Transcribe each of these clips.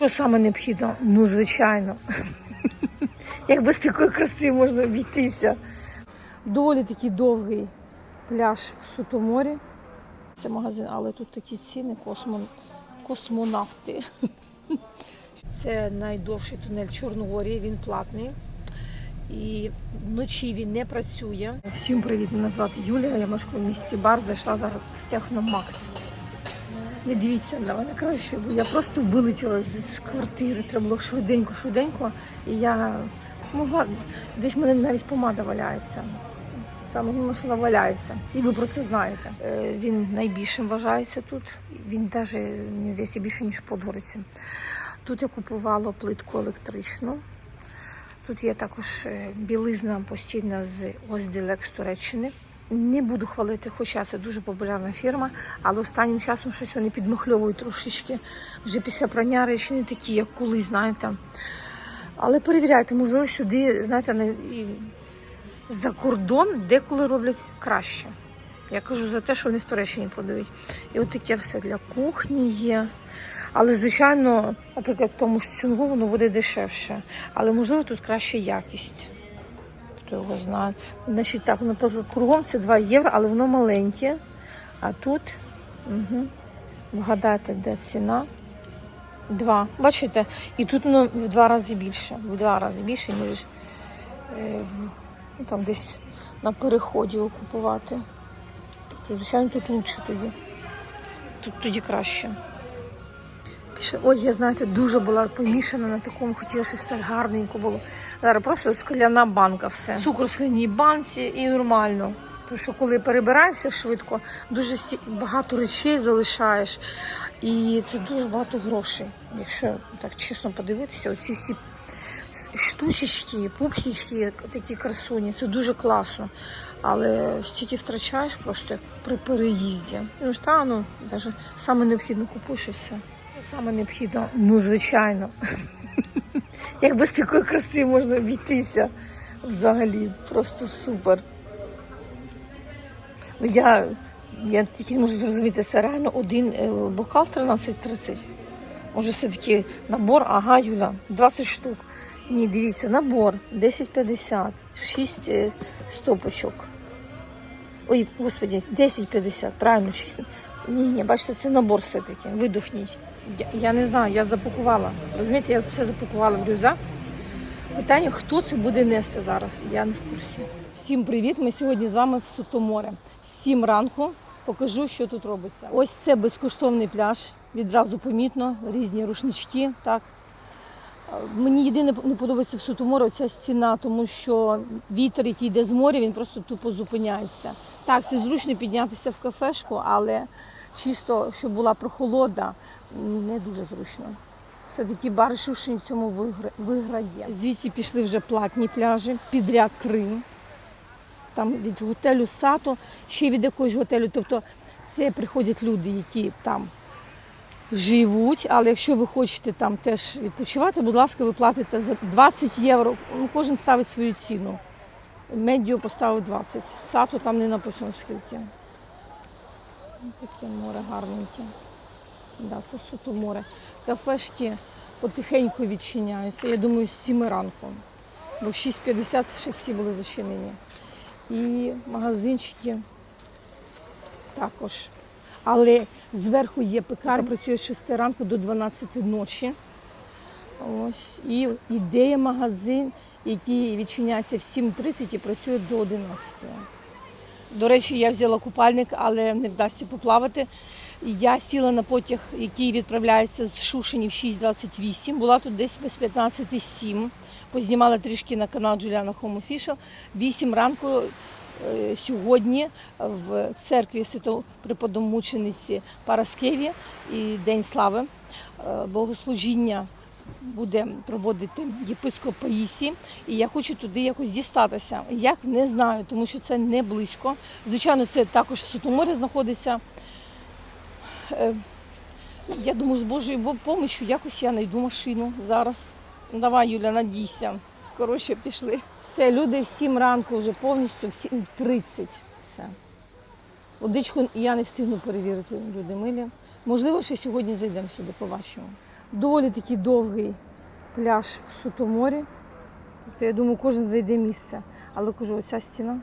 Що саме необхідно? Ну, звичайно. Як без такої краси можна обійтися. Доволі такий довгий пляж в Сутоморі. Це магазин, але тут такі ціни космо... космонавти. Це найдовший тунель Чорногорії, він платний. І вночі він не працює. Всім привіт, мене звати Юлія. Я мешкаю в місті Бар, зайшла зараз в Техномакс. Не дивіться на мене краще, бо я просто вилетіла з, з квартири. Треба було швиденько, швиденько. І я могла десь в мене навіть помада валяється. Саме головне, що вона валяється. І ви про це знаєте. Е, Він найбільшим вважається тут. Він навіть мені здається більше ніж Подгориці. Тут я купувала плитку електричну. Тут є також е, білизна постійна з Озділекс Туреччини. Не буду хвалити, хоча це дуже популярна фірма, але останнім часом щось вони підмахльовують трошечки. Вже після прання речі не такі, як колись, знаєте. Але перевіряйте, можливо, сюди, знаєте, не- за кордон деколи роблять краще. Я кажу за те, що вони в Туреччині продають. І от таке все для кухні є. Але, звичайно, наприклад, тому ж цюнгу воно буде дешевше. Але можливо тут краща якість. Хто його знає. Значить, так, воно кругом це 2 євро, але воно маленьке. А тут, угу, вгадайте, де ціна? Два. Бачите? І тут воно в два рази більше. В два рази більше, ніж е, ну, там десь на переході купувати. Звичайно, тут лучше тоді. Тут тоді краще. Пішли. Ой, я знаєте, дуже була помішана на такому, хотіла, щоб все гарненько було. Зараз просто скляна банка все. Цукор в скляній банці і нормально. Тому що коли перебираєшся швидко, дуже багато речей залишаєш. І це дуже багато грошей. Якщо так чесно подивитися, оці всі штучечки, пупсічки, такі красуні, це дуже класно. Але стільки втрачаєш просто при переїзді. Ну ж та, ну, навіть саме необхідно купуєш і все. Саме необхідно, ну звичайно. Як без такої краси можна обійтися взагалі. Просто супер. Ну, я, я тільки можу зрозуміти, це реально один е, бокал 13.30. Може, все-таки набор, ага, Юля, 20 штук. Ні, дивіться, набор 10,50, 6 е, стопочок. Ой, господи, 10,50, правильно, 6. Ні, ні, бачите, це набор все-таки. Видухніть. Я, не знаю, я запакувала. Розумієте, я це запакувала в рюкзак. Питання, хто це буде нести зараз? Я не в курсі. Всім привіт! Ми сьогодні з вами в Сутоморе. Сім ранку. Покажу, що тут робиться. Ось це безкоштовний пляж. Відразу помітно, різні рушнички. Так. Мені єдине не подобається в Сутоморі оця стіна, тому що вітер, який йде з моря, він просто тупо зупиняється. Так, це зручно піднятися в кафешку, але чисто, щоб була прохолода, не дуже зручно. Все-таки бар в цьому виграє. Звідси пішли вже платні пляжі, підряд Крим. Там від готелю Сато, ще від якогось готелю. Тобто це приходять люди, які там живуть, але якщо ви хочете там теж відпочивати, будь ласка, ви платите за 20 євро. Ну, кожен ставить свою ціну. Медіо поставив 20. Сато там не написано скільки. Ну, Таке море гарненьке. Да, це суто море. Кафешки потихеньку відчиняються. Я думаю, з 7 ранку. Бо в 6.50 ще всі були зачинені. І магазинчики також. Але зверху є пекар, працює з 6 ранку до 12 ночі. Ось. І ідея магазин, який відчиняється в 7.30 і працює до 11. До речі, я взяла купальник, але не вдасться поплавати. Я сіла на потяг, який відправляється з Шушені в 6.28. Була тут десь без 15.07. Познімала трішки на канал Home Official. 8 ранку е, сьогодні в церкві Свято-Преподомучениці Параскеві і День Слави. Е, Богослужіння буде проводити єпископ Паїсі, і я хочу туди якось дістатися. Як не знаю, тому що це не близько. Звичайно, це також в Сутоморі знаходиться. Е, Я думаю, з Божою допомогою якось я знайду машину зараз. Давай, Юля, надійся. Коротше, пішли. Все, люди в 7 ранку вже повністю, в 7.30. Все. Водичку я не встигну перевірити, люди милі. Можливо, ще сьогодні зайдемо сюди, побачимо. Доволі такий довгий пляж в Сутоморі. То я думаю, кожен знайде місце. Але кажу, оця стіна.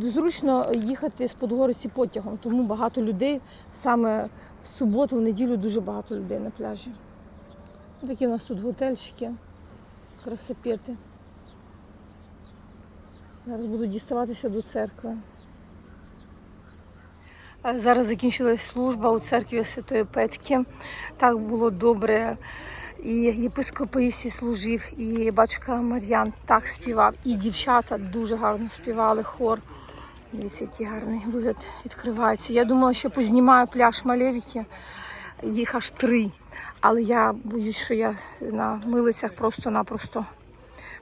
Зручно їхати з Подгориці потягом, тому багато людей саме в суботу, в неділю дуже багато людей на пляжі. Такі у нас тут готельчики, красопети. Зараз буду діставатися до церкви. Зараз закінчилась служба у церкві Святої Петки. Так було добре. І єпископ Паїсій служив, і батька Мар'ян так співав, і дівчата дуже гарно співали хор. Дивіться, який гарний вигляд відкривається. Я думала, що познімаю пляж Малевіки, їх аж три. Але я боюсь, що я на милицях просто-напросто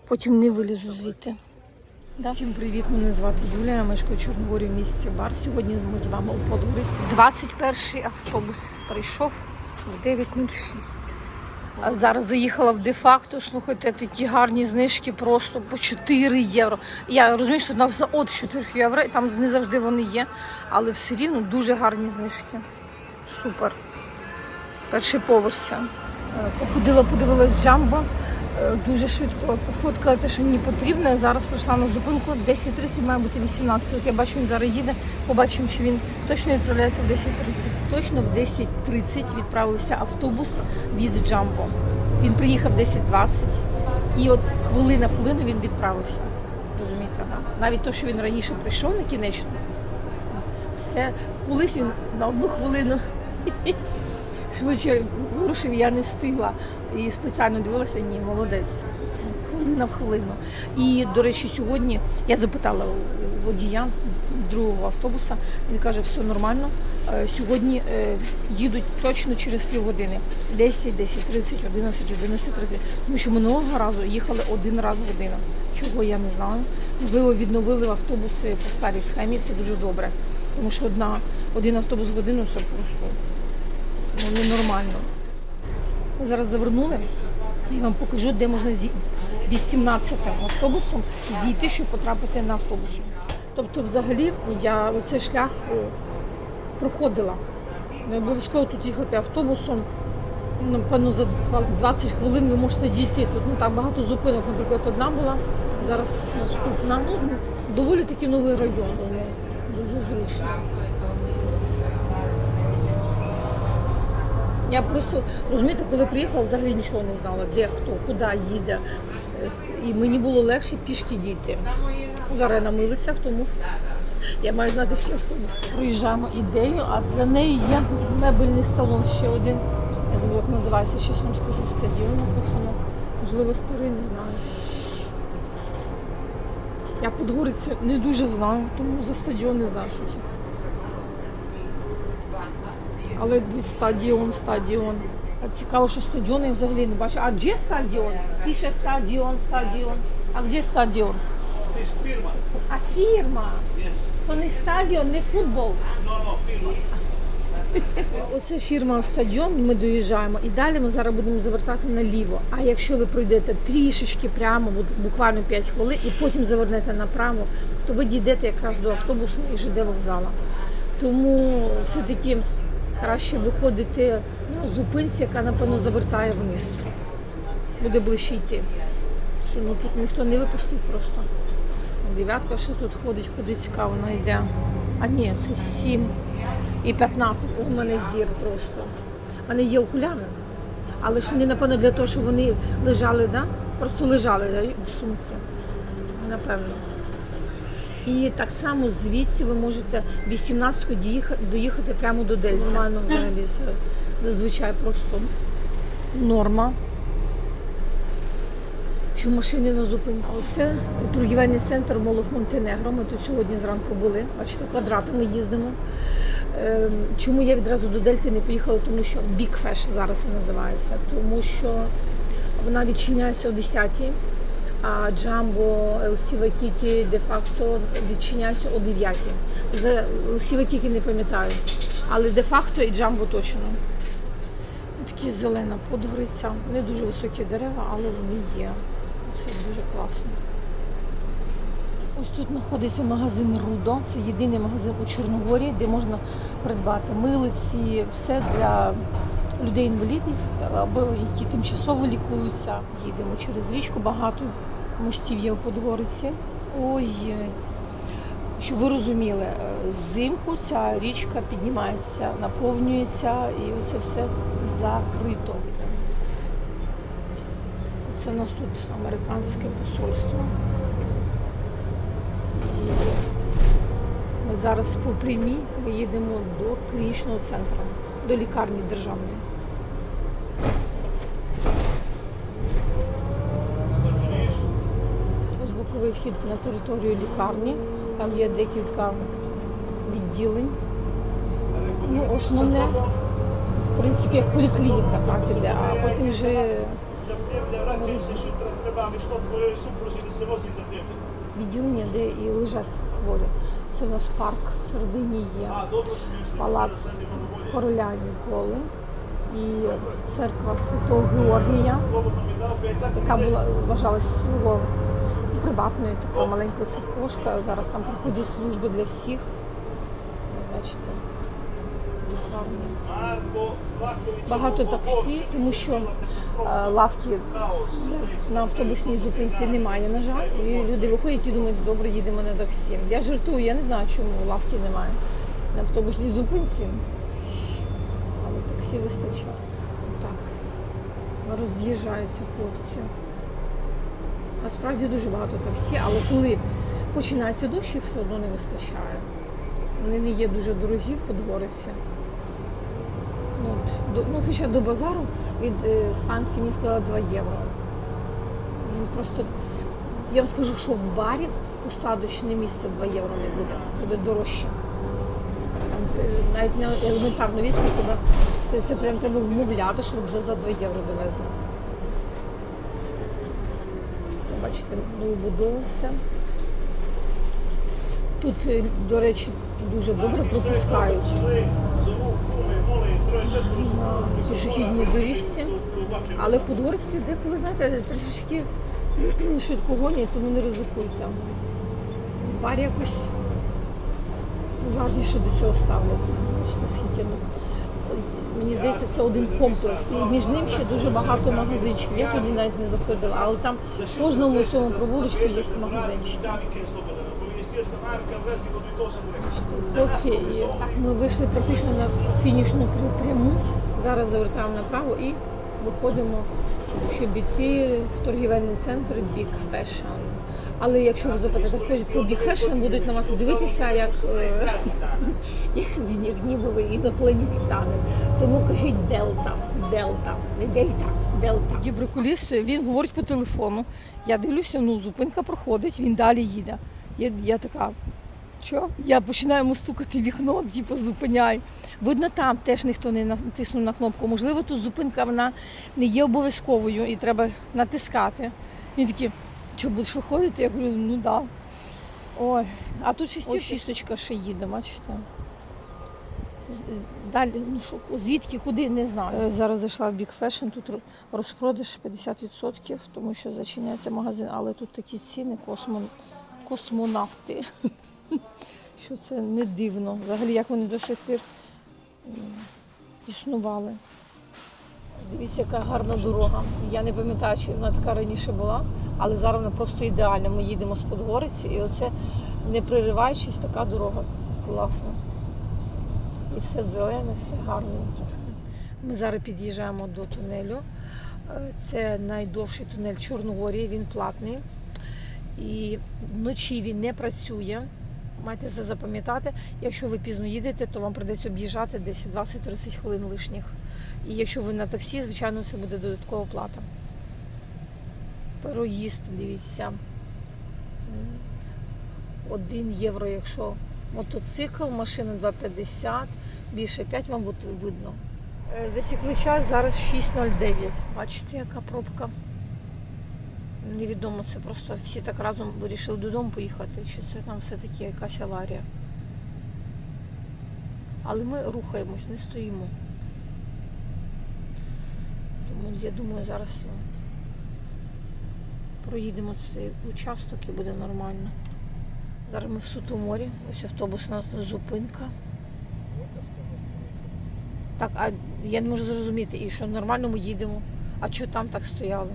потім не вилізу звідти. Всім привіт, мене звати Юлія, я мешкаю Чорногорі в місті Бар. Сьогодні ми з вами у Подгориці. 21-й автобус прийшов в 9.06. А зараз заїхала в де-факто. Слухайте, такі гарні знижки просто по 4 євро. Я розумію, що написано от 4 євро, і там не завжди вони є, але все рівно дуже гарні знижки. Супер. Перший поверх. Е, Походила, подивилась джамбо. Е, Дуже швидко пофоткала те, що мені потрібно. Зараз прийшла на зупинку 10.30, має бути 18. От я бачу, він зараз їде. Побачимо, чи він точно відправляється в 10.30. Точно в 10.30 відправився автобус від Джамбо. Він приїхав 10.20 і от хвилина в хвилину він відправився. Розумієте, навіть то, що він раніше прийшов на кінечно, все колись він на одну хвилину швидше вирушив, я не встигла. І спеціально дивилася, ні, молодець. Хвилина в хвилину. І, до речі, сьогодні я запитала водія другого автобуса, він каже, все нормально. Е, Сьогодні е, їдуть точно через півгодини. 10, 10, 30, 11, 11, 30. Тому що минулого разу їхали один раз в годину. Чого я не знаю. Можливо, відновили автобуси по старій схемі, це дуже добре. Тому що одна, один автобус в годину це просто ну, ненормально. Зараз завернули. Я вам покажу, де можна зі 18 автобусом зійти, щоб потрапити на автобус. Тобто, взагалі, я оцей шлях е, проходила. Не обов'язково тут їхати автобусом. Напевно, за 20 хвилин ви можете дійти. Тут не так багато зупинок, наприклад, одна була, зараз наступна. Ну, доволі таки новий район. ну, Дуже зручно. Я просто розумієте, коли приїхала, взагалі нічого не знала, де хто, куди їде. І мені було легше пішки дійти. Зараз я на милицях, тому я маю знати всі автобуси. Проїжджаємо ідею, а за нею є мебельний салон ще один. Я забула, як називається, чесно скажу, стадіон написано. Можливо, старий, не знаю. Я Подгорицю не дуже знаю, тому за стадіон не знаю, що це. Але стадіон, стадіон. А цікаво, що стадіон я взагалі не бачу. А де стадіон? Пише стадіон, стадіон. А де стадіон? Firma. А фірма. То не стадіон, не футбол. Оце фірма стадіон, ми доїжджаємо. І далі ми зараз будемо завертати наліво. А якщо ви пройдете трішечки прямо, буквально 5 хвилин, і потім завернете направо, то ви дійдете якраз до автобусної і ЖД вокзала. Тому все-таки краще виходити на зупинці, яка, напевно, завертає вниз. Буде ближче йти. Що ну тут ніхто не випустить просто. Дев'ятка ще тут ходить, куди цікаво вона йде. А ні, це 7 і 15. У мене зір просто. У мене є окуляри. Але ж вони, напевно, для того, щоб вони лежали, да? просто лежали да, в сумці. Напевно. І так само звідси ви можете 18-ку доїхати, доїхати прямо до Дельти. Нормально взагалі зазвичай просто норма. Що машини на зупинці. Це торгівельний центр Молох Монтенегро. Ми тут сьогодні зранку були. Бачите, квадратами їздимо. Ем, Чому я відразу до Дельти не поїхала? Тому що Big Fashion зараз це називається. Тому що вона відчиняється о 10-й, а Jumbo, LC де-факто відчиняється о 9-й. За LC не пам'ятаю, але де-факто і Jumbo точно. Такі зелена подгориця. Не дуже високі дерева, але вони є. Це дуже класно. Ось тут знаходиться магазин Рудо. Це єдиний магазин у Чорногорії, де можна придбати милиці, все для людей-інвалідів або які тимчасово лікуються. Їдемо через річку, багато мостів є у Подгориці. Ой, щоб ви розуміли, е, взимку ця річка піднімається, наповнюється і це все закрито. Це у нас тут американське посольство. Ми зараз по прямій виїдемо до клінічного центру, до лікарні державної. Ось боковий на територію лікарні. Там є декілька відділень. Ну, основне, в принципі, як поліклініка так іде, а потім вже відділення, де і лежать хворі. Це у нас парк всередині є. Палац короля Ніколи і церква Святого Георгія, яка була вважалась приватною такою маленькою церквушкою. Зараз там проходять служби для всіх. Бачите. Багато таксі, тому що е, лавки на автобусній зупинці немає, на жаль. І люди виходять і думають, добре, їдемо на таксі. Я жартую, я не знаю, чому лавки немає на автобусній зупинці. Але таксі вистачає. Так, роз'їжджаються хлопці. Насправді дуже багато таксі, але коли починається дощ, їх все одно не вистачає. Вони не є дуже дорогі в Подгориці. Ну, от, до, ну, хоча до базару від е, станції мені сказали 2 євро. Ну, просто я вам скажу, що в барі посадочне місце 2 євро не буде, буде дорожче. Навіть на елементарну віску тебе це, прям треба вмовляти, щоб за 2 євро довезли. Це, бачите, новобудовався. Тут, е, до речі, дуже добре пропускають. На доріжці. Але в Подгорці деколи, знаєте, трішечки швидко гонять, тому не ризикуйте. В барі якось уважніше до цього ставляться. Бачите, скільки ну, мені здається, це один комплекс. І між ним ще дуже багато магазинчиків. Я туди навіть не заходила, але там в кожному цьому провулочку є магазинчик. Так ми вийшли практично на фінішну пряму. Зараз завертаємо направо і виходимо, щоб йти в торгівельний центр Big Fashion. Але якщо ви запитаєте в когось про Fashion, будуть на вас дивитися, як, е, як, як ніби ви інопланетяни. Тому кажіть Делта, Делта, не Дельта, Делта. Гібрикуліс, він говорить по телефону. Я дивлюся, ну зупинка проходить, він далі їде. Я, я така, що? Я починаю йому стукати вікно, типу, зупиняй. Видно, там теж ніхто не натиснув на кнопку. Можливо, тут зупинка вона не є обов'язковою і треба натискати. Він такий, що будеш виходити? Я говорю, ну да. Ой, а тут шістірка. шісточка ще їде, бачите. Далі, ну що, звідки, куди, не знаю. Е, Зараз зайшла в Big Fashion, тут розпродаж 50%, тому що зачиняється магазин, але тут такі ціни, космо, космонавти. Що це не дивно. Взагалі, як вони до сих пір існували. Дивіться, яка гарна дорога. Я не пам'ятаю, чи вона така раніше була, але зараз вона просто ідеальна. Ми їдемо з Подгориці, і оце не пририваючись, така дорога класна. І все зелене, все гарненьке. Ми зараз під'їжджаємо до тунелю. Е, Це найдовший тунель Чорногорії, він платний. І вночі він не працює. Маєте це запам'ятати. Якщо ви пізно їдете, то вам прийдеться об'їжджати десь 20-30 хвилин лишніх. І якщо ви на таксі, звичайно, це буде додаткова плата. Проїзд, дивіться. Один євро, якщо мотоцикл, машина 2,50, більше 5 вам видно. Е, Засікли час, зараз 6.09. Бачите, яка пробка? Невідомо, це просто всі так разом вирішили додому поїхати, чи це там все-таки якась аварія. Але ми рухаємось, не стоїмо. Тому я думаю, зараз проїдемо цей участок і буде нормально. Зараз ми в Сутоморі, ось автобусна зупинка. Так, а я не можу зрозуміти, і що нормально ми їдемо. А що там так стояли?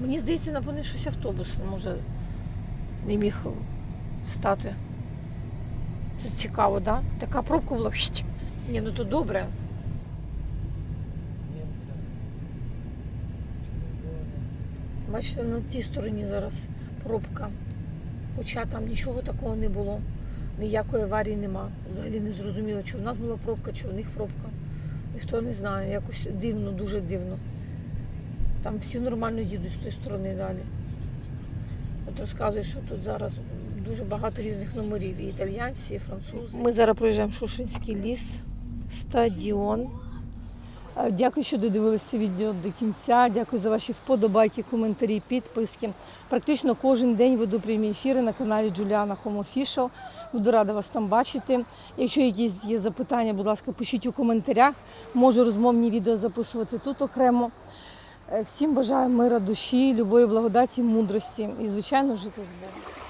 Мені здається, напевно, щось автобус може не міг встати. Це цікаво, так? Да? Така пробка була. Ні, ну то добре. Бачите, на тій стороні зараз пробка. Хоча там нічого такого не було. Ніякої аварії нема. Взагалі не зрозуміло, чи в нас була пробка, чи в них пробка. Ніхто не знає. Якось дивно, дуже дивно. Там всі нормально їдуть з тої сторони далі. От розказують, що тут зараз дуже багато різних номерів. І італійці, і французи. Ми зараз проїжджаємо Шушинський ліс, стадіон. Е, Дякую, що додивилися відео до кінця. Дякую за ваші вподобайки, коментарі, підписки. Практично кожен день веду прямі ефіри на каналі Home Official. Буду рада вас там бачити. Якщо якісь є запитання, будь ласка, пишіть у коментарях. Можу розмовні відео записувати тут окремо. Е, Всім бажаю мира душі, любої благодаті, мудрості і, звичайно, жити з Богом.